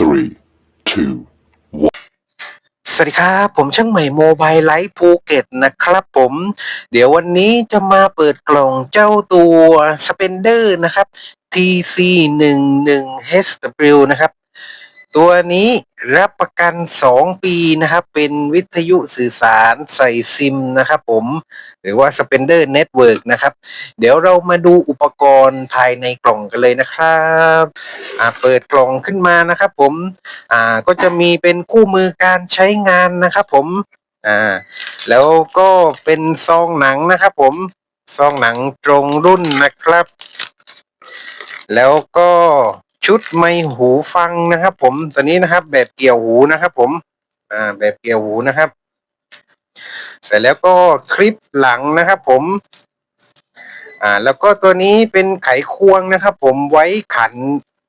three, two, สวัสดีครับ ผมช่างใหม่โมบายไลฟ์ภูเก็ตนะครับผม เดี๋ยววันนี้จะมาเปิดกล่องเจ้าตัวสเปนเดอร์นะครับ TC 1 1 HW นะครับ ตัวนี้รับประกัน 2 ปีนะครับ เป็นวิทยุสื่อสารใส่ซิมนะครับผม หรือว่า Spender Network นะครับ เดี๋ยวเรามาดูอุปกรณ์ภายในกล่องกันเลยนะครับอ่าเปิดกล่องขึ้นมานะครับผมอ่าก็จะมีเป็นคู่มือการใช้งานนะครับผมอ่าแล้วก็เป็นซองหนังนะครับผม ซองหนังตรงรุ่นนะครับ แล้วก็ ชุดไมค์หูฟังนะครับ ผมตัวนี้นะครับ แบบเกี่ยวหูนะครับ ผม อ่า แบบเกี่ยวหูนะครับ เสร็จแล้วก็คลิปหลังนะครับ ผม อ่า แล้วก็ตัวนี้เป็นไขควงนะครับ ผมไว้ขัน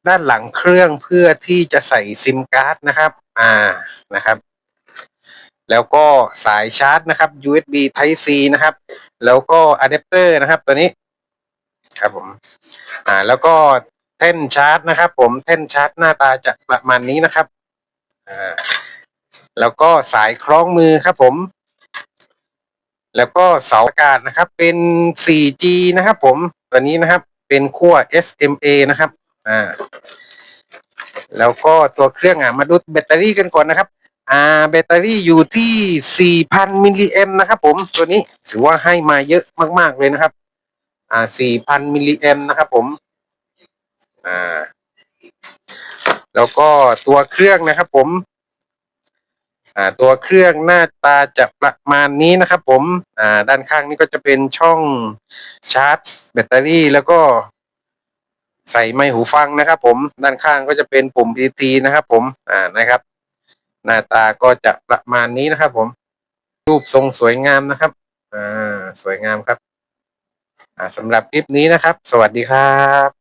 ด้านหลังเครื่องเพื่อที่จะใส่ซิมการ์ดนะครับ อ่านะครับ แล้วก็สายชาร์จนะครับ USB Type C นะครับ แล้วก็อะแดปเตอร์นะครับ ตัวนี้ ครับผม อ่า แล้วก็ แท่นชาร์จนะครับ ผมแท่นชาร์จหน้าตาจะประมาณนี้นะครับอ่าแล้วก็สายคล้องมือครับผม แล้วก็เสาอากาศนะครับ เป็น 4G นะครับ ผมตัวนี้นะครับเป็นขั้ว SMA นะครับอ่าแล้วก็ตัวเครื่องอะมาดูแบตเตอรี่กันก่อนนะครับ อ่า แบตเตอรี่อยู่ที่ 4,000 มิลลิแอมนะครับ ผมตัวนี้ถือว่าให้มาเยอะมาก ๆ เลยนะครับ อ่า 4,000 มิลลิแอมนะครับ ผม อ่า แล้วก็ตัวเครื่องนะครับ ผม อ่า ตัวเครื่องหน้าตาจะประมาณนี้นะครับ ผม อ่า ด้านข้างนี่ก็จะเป็นช่องชาร์จ แบตเตอรี่แล้วก็ใส่ไมค์หูฟังนะครับ ผม ด้านข้างก็จะเป็นปุ่ม PT นะครับ ผม อ่า นะครับ หน้าตาก็จะประมาณนี้นะครับ ผม รูปทรงสวยงามนะครับ อ่า สวยงามครับ อ่าสำหรับคลิปนี้นะครับ สวัสดีครับ